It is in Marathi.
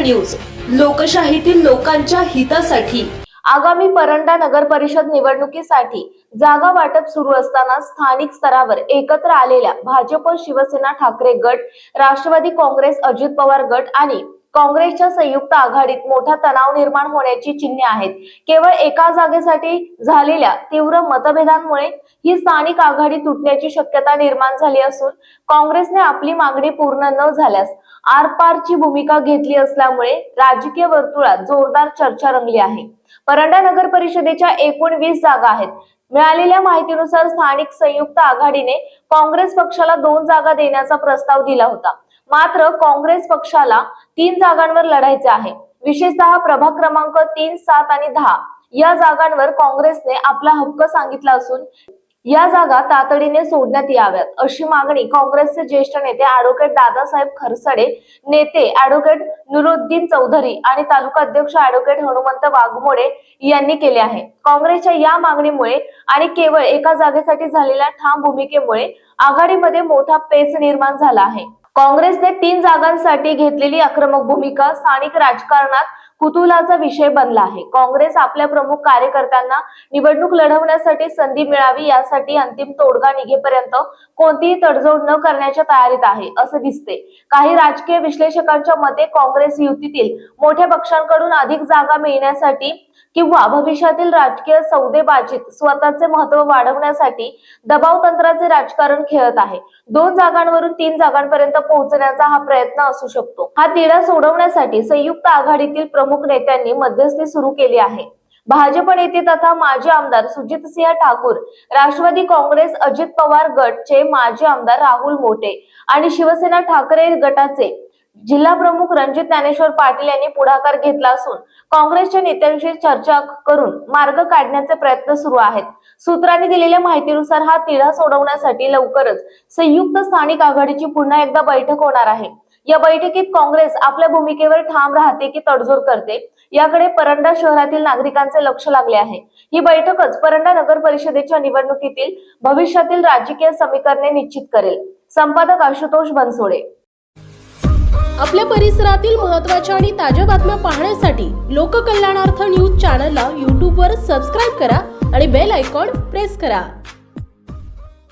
न्यूज लोकशाहीतील लोकांच्या हितासाठी. आगामी परंडा नगर परिषद निवडणुकीसाठी जागा वाटप सुरू असताना स्थानिक स्तरावर एकत्र आलेल्या भाजप शिवसेना ठाकरे गट राष्ट्रवादी काँग्रेस अजित पवार गट आणि काँग्रेसच्या संयुक्त आघाडीत मोठा तणाव निर्माण होण्याची चिन्हे आहेत. केवळ एका जागेसाठी झालेल्या तीव्र मतभेदांमुळे ही स्थानिक आघाडी तुटण्याची शक्यता निर्माण झाली असून काँग्रेसने आपली मागणी पूर्ण न झाल्यास आरपारची भूमिका घेतली असल्यामुळे राजकीय वर्तुळात जोरदार चर्चा रंगली आहे. परंडा नगर परिषदेच्या एकूण वीस जागा आहेत. मिळालेल्या माहितीनुसार स्थानिक संयुक्त आघाडीने काँग्रेस पक्षाला दोन जागा देण्याचा प्रस्ताव दिला होता. मात्र काँग्रेस पक्षाला तीन जागांवर लढायचे आहे. विशेषतः प्रभाग क्रमांक तीन सात आणि दहा या जागांवर काँग्रेसने आपला हक्क सांगितला असून या जागा तातडीने सोडण्यात याव्यात अशी मागणी काँग्रेसचे ज्येष्ठ नेते ऍडव्होकेट दादासाहेब खरसडे नेते ऍडव्होकेट नुरुद्दीन चौधरी आणि तालुका अध्यक्ष ऍडव्होकेट हनुमंत वाघमोडे यांनी केले आहे. काँग्रेसच्या या मागणीमुळे आणि केवळ एका जागेसाठी झालेल्या ठाम भूमिकेमुळे आघाडीमध्ये मोठा पेच निर्माण झाला आहे. काँग्रेसने तीन जागांसाठी घेतलेली आक्रमक भूमिका स्थानिक राजकारणात कुतूहलाचा विषय बनला आहे. काँग्रेस आपल्या प्रमुख कार्यकर्त्यांना निवडणूक लढवण्यासाठी संधी मिळावी यासाठी अंतिम तोडगा निघेपर्यंत कोणतीही तडजोड न करण्याच्या तयारीत आहे असं दिसते काही राजकीय विश्लेषकांच्या मते काँग्रेस युतीतील मोठ्या पक्षांकडून अधिक जागा मिळण्यासाठी किंवा भविष्यातील राजकीय सौदेबाजीत स्वतःचे महत्त्व वाढवण्यासाठी दबाव तंत्राचे राजकारण खेळत आहे. दोन जागांवरून तीन जागांपर्यंत पोहोचण्याचा हा प्रयत्न असू शकतो. हा तिढा सोडवण्यासाठी संयुक्त आघाडीतील प्रमुख नेत्यांनी मध्यस्थी सुरू केली आहे. भाजप नेते तथा माजी आमदार सुजित सिंह ठाकूर राष्ट्रवादी काँग्रेस अजित पवार गटचे माजी आमदार राहुल मोठे आणि शिवसेना ठाकरे गटाचे जिल्हा प्रमुख रणजित ज्ञानेश्वर पाटील यांनी पुढाकार घेतला असून काँग्रेसच्या नेत्यांशी चर्चा करून मार्ग काढण्याचे प्रयत्न सुरू आहेत. सूत्रांनी दिलेल्या माहितीनुसार हा तिढा सोडवण्यासाठी लवकरच संयुक्त स्थानिक आघाडीची पुन्हा एकदा बैठक होणार आहे. या बैठकीत काँग्रेस आपल्या भूमिकेवर ठाम राहते की तडजोड करते याकडे परंडा शहरातील नागरिकांचे लक्ष लागले आहे. ही बैठकच परंडा नगर परिषदेच्या निवडणुकीतील भविष्यातील राजकीय समीकरणे निश्चित करेल. संपादक आशुतोष बनसोडे. आपल्या परिसरातील महत्त्वाच्या आणि ताज्या बातम्या पाहण्यासाठी लोककल्याणार्थ न्यूज चॅनलला यूट्यूबवर सबस्क्राईब करा आणि बेल आयकॉन प्रेस करा.